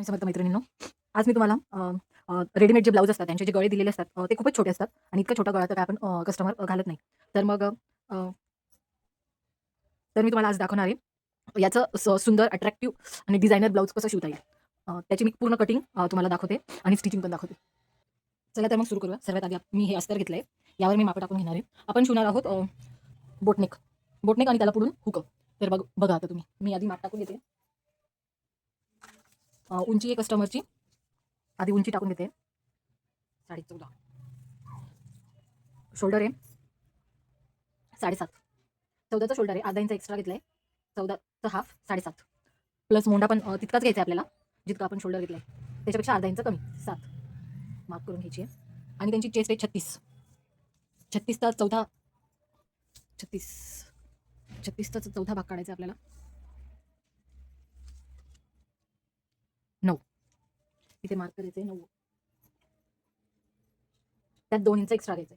मी समर्थ मैत्रिणींनो आज मी तुम्हाला रेडीमेड जे ब्लाऊज असतात त्यांचे जे गळे दिलेले असतात ते खूपच छोटे असतात आणि इतका छोटा गळा तर आपण कस्टमर घालत नाही. तर मग तर मी तुम्हाला आज दाखवणार आहे याचं सुंदर अट्रॅक्टिव्ह आणि डिझायनर ब्लाऊज कसं शिवता येईल. त्याची मी पूर्ण कटिंग तुम्हाला दाखवते आणि स्टिचिंग पण दाखवते. चला तर मग सुरू करूया. सर्वात आधी मी हे अस्तर घेतलंय. यावर मी मापं टाकून घेणार आहे. आपण शिवणार आहोत बोटनेक. बोटनेक आणि त्याला पुढून हुक. तर बघ बघा आता तुम्ही. मी आधी माप टाकून घेते. उंची आहे कस्टमरची आधी उंची टाकून घेते. साडे चौदा. शोल्डर आहे. साडेसात चौदाचा शोल्डर आहे. अर्धा इंच एक्स्ट्रा घेतलाय. चौदाचा हाफ साडेसात प्लस मोंडा पण तितकाच घ्यायचा आहे आपल्याला जितका आपण शोल्डर घेतलाय. त्याच्यापेक्षा अर्धा इंच कमी. सात. माफ करून घ्यायची आहे. आणि त्यांची चेस्ट आहे छत्तीस. छत्तीसचा चौथा छत्तीस. छत्तीसचा चौथा भाग काढायचा आपल्याला. इथे मार्क करायचंय नऊ त्यात दोन इंच एक्स्ट्रा घ्यायचे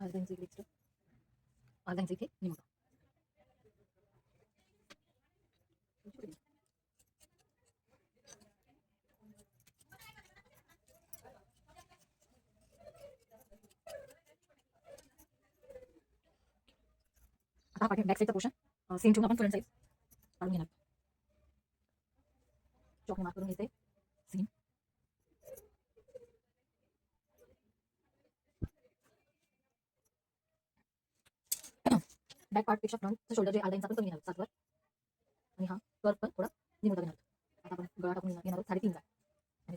अर्धा इंच इकडे extra. अर्धा इंच इथे निमका आता पाठी बॅक साईडचा पोर्शन सेम ठेवून आपण फ्रंट साईड काढून घेणार चॉकने मार्क करून घेते सेम बॅक पार्टपेक्षा फ्रंट शोल्डर जे अर्धा इंच आपण कमी घेणार सातवर आणि हा कर्व पण थोडा निमूटा घेणार आता आपण गळा टाकून घेणार घेणार आहोत साडेतीनचा आणि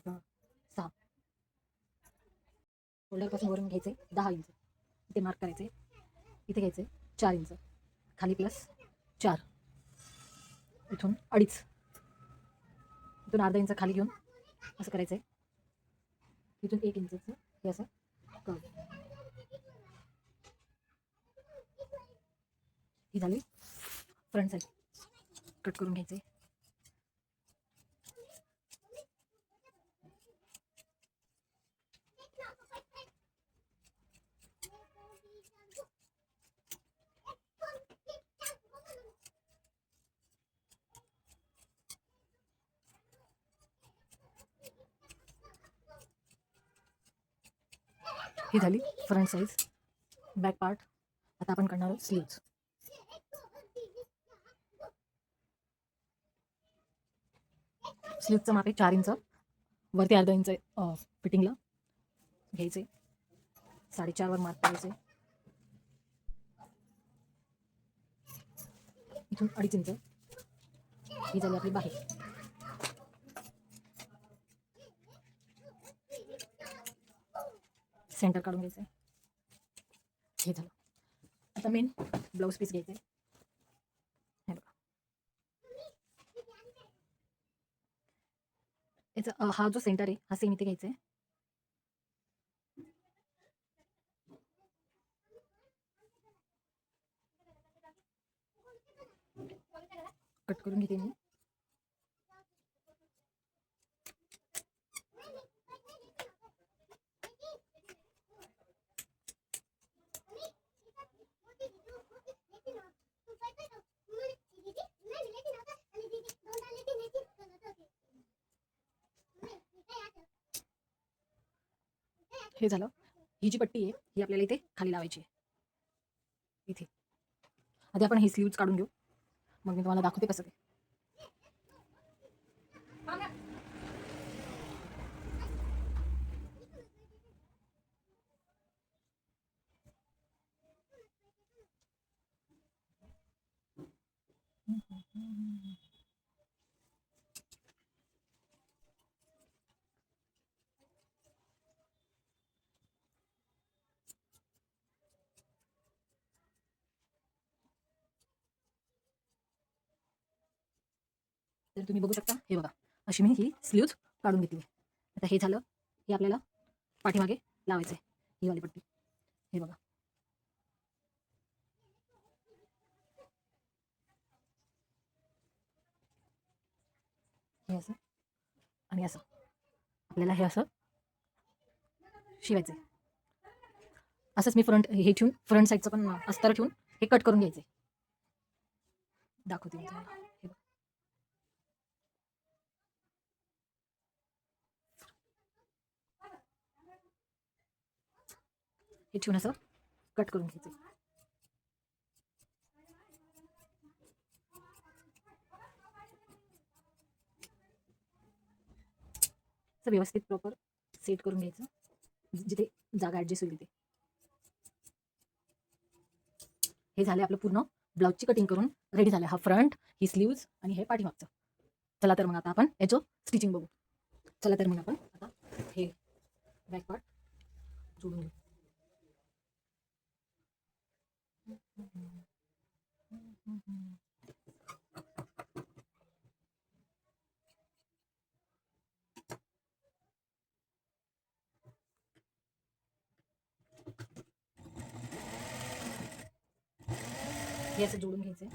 सहा शोल्डरपासून वरून घ्यायचे दहा इंच इथे मार्क करायचे इथे घ्यायचे चार इंच खाली प्लस चार इथून अडीच. इथून अर्धा इंच खाली घेऊन असं करायचं आहे इथून एक इंचचं हे असं ही झाली. फ्रंट साईड कट करून घ्यायचे ही झाली फ्रंट साईज बॅक पार्ट आता आपण करणार आहोत स्लीव्ज स्लीवचं माप आहे चार इंच. वरती अर्धा इंच फिटिंगला घ्यायचे. साडेचारवर मार्क करायचे. इथून अडीच इंच. ही झाली आपली बाहेर. सेंटर काढून घ्यायचं हे झालं. आता मेन ब्लाऊज पीस घ्यायचं हे बघा. याचा हा जो सेंटर आहे हा सेम इथे घ्यायचा आहे कट करून घेते मी. हे झालं. ही जी पट्टी आहे ही आपल्याला इथे खाली लावायची आहे. इथे. आधी आपण हे स्लीव्ज काढून घेऊ. मग मी तुम्हाला दाखवते कसं ते. तर तुम्ही बघू शकता. हे बघा. अशी मी ही स्लीव्ज काढून घेतली आता हे झालं. हे आपल्याला पाठीमागे लावायचं आहे ही वाली पट्टी. हे बघा. हे असं. आणि असं. आपल्याला हे असं शिवायचं आहे असंच मी फ्रंट हे ठेवून फ्रंट साईडचं पण अस्तर ठेवून हे कट करून घ्यायचं दाखवते मी तुम्हाला हे ठेवून असं कट करून घ्यायचं. असं व्यवस्थित प्रॉपर सेट करून घ्यायचं. जिथे जागा ॲडजस्ट होईल तिथे हे झाले आपलं पूर्ण. ब्लाऊजची कटिंग करून रेडी झालं हा फ्रंट ही स्लीव्ज आणि हे पाठीमागचं. चला तर मग आता आपण याचं स्टिचिंग बघू. चला तर मग आपण आता हे बॅक पार्ट जोडून घेऊ. हे असं जोडून घ्यायचं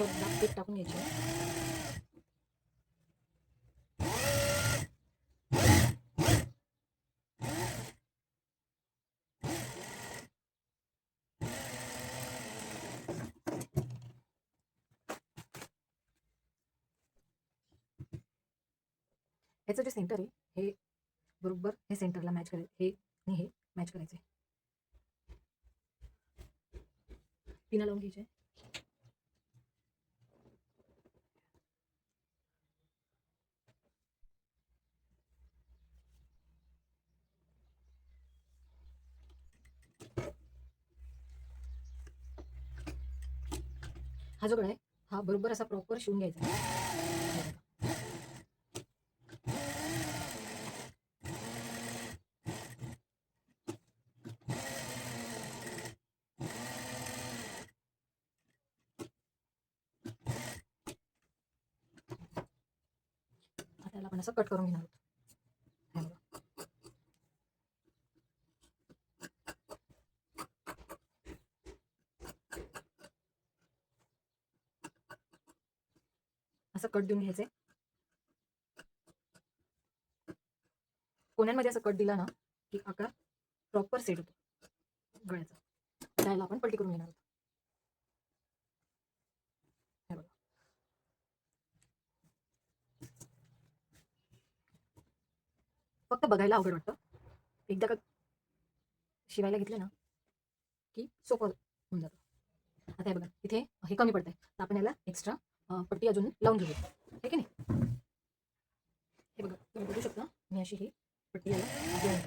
त्याच्यावर ब्लॅक पीठ टाकून घ्यायची ह्याचं जे सेंटर आहे हे बरोबर हे सेंटरला मॅच करायचं हे आणि हे मॅच करायचे पिना लावून घ्यायचे हा जो गळा आहे हा बरोबर असा प्रॉपर शिवून घ्यायचा. आता आपण असं कट करून घेणार आहोत. कट देऊन घ्यायचे. कोण्यांमध्ये असं कट दिला ना की आकार प्रॉपर सेट होतो. गळ्याचा. त्याला आपण पलटी करून घेणार आहोत. फक्त बघायला अवघड वाटतं. एकदा का शिवायला घेतलं ना की सोपं होऊन जातं. आता हे बघा इथे हे कमी पडतंय. तर आपण याला एक्स्ट्रा पट्टी अजून लावून घेऊ आहे की नाही? हे बघा तुम्ही बघू शकता मी अशी ही पट्टी याला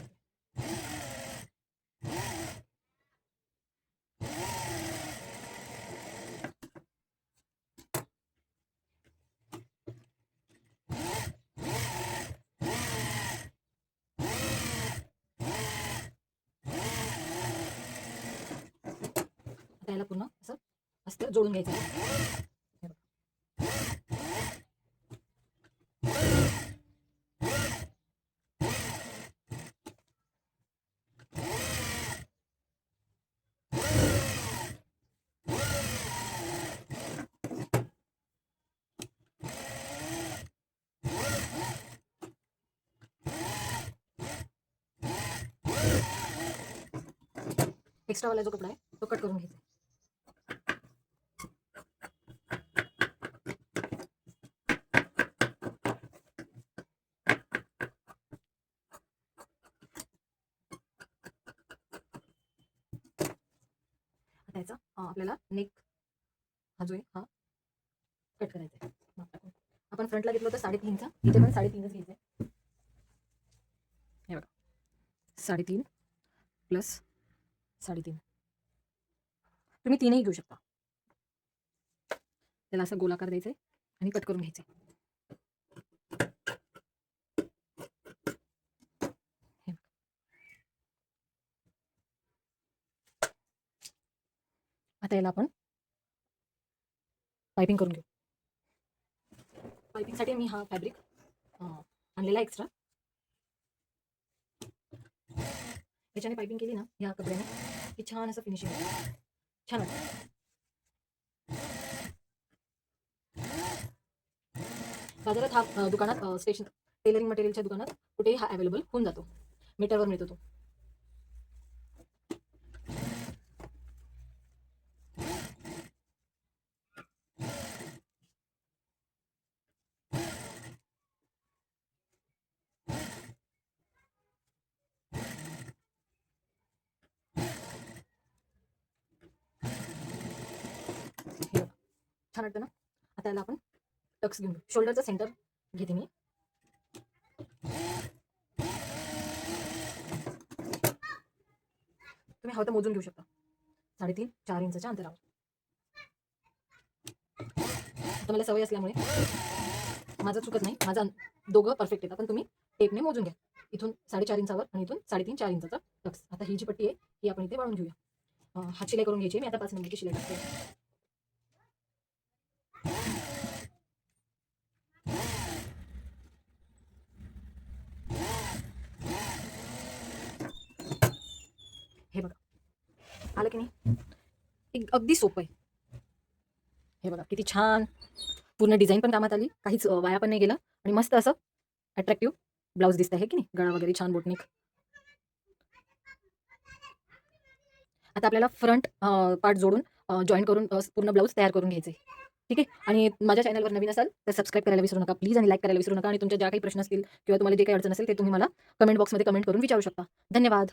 आता याला पुन्हा असं असतं जोडून घ्यायचं एक्स्ट्रा वाला जो कपडा आहे तो कट करून घ्यायचा आता आपल्याला नेक हा जो आहे हा कट करायचा आहे. आपण फ्रंटला घेतलं होतं साडेतीनचा इथे पण साडेतीनच घ्यायचं आहे हे बघा. साडेतीन प्लस साडेतीन. तुम्ही तीनही घेऊ शकता. त्याला असं गोलाकार द्यायचा आहे आणि कट करून घ्यायचे आता याला आपण पायपिंग करून घेऊ. पायपिंगसाठी मी हा फॅब्रिक आणलेला एक्स्ट्रा याच्याने पायपिंग केली ना ह्या कपड्याने. हे छान असं फिनिशिंग छान बाजारात हा दुकानात स्टेशन टेलरिंग मटेरियलच्या दुकानात कुठेही हा अवेलेबल होऊन जातो. मीटरवर मिळतो तो हे बघा. छान वाटतं ना? आता याला आपण टक्स घेऊन शोल्डरचं सेंटर घेते मी. तुम्ही हवं तर मोजून घेऊ शकता. साडेतीन चार इंचाच्या अंतरावर. तुम्हाला सवय असल्यामुळे माझं चुकत नाही. माझा दोघं परफेक्ट येतात पण तुम्ही टेपने मोजून घ्या. इथून साडेचार इंचावर आणि इथून साडेतीन चार इंचाचा टक्स. आता ही जी पट्टी आहे ही आपण इथे वाळून घेऊया. हा हात शिलाई करून घ्यायची मी आता पाच नंबरची शिलाई करते. हे बघा. आलं की नाही? एक अगदी सोपं आहे. हे बघा किती छान. पूर्ण डिझाईन पण कामात आली. काहीच वाया पण नाही गेलं. आणि मस्त असं अट्रॅक्टिव्ह ब्लाऊज दिसत आहे की नाही? गळा वगैरे छान बोटनिक आता आपल्याला फ्रंट पार्ट जोडून जॉईन करून पूर्ण ब्लाऊज तयार करून घ्यायचे ठीक आहे? आणि माझ्या चॅनलवर नवीन असाल तर सबस्क्राईब करायला विसरू नका. प्लीज आणि लाईक करायला विसरू नका. आणि तुमच्या ज्या काही प्रश्न असतील किंवा तुम्हाला जे काही अडचण असेल ते तुम्ही मला कमेंट बॉक्समध्ये कमेंट करून विचारू शकता. धन्यवाद.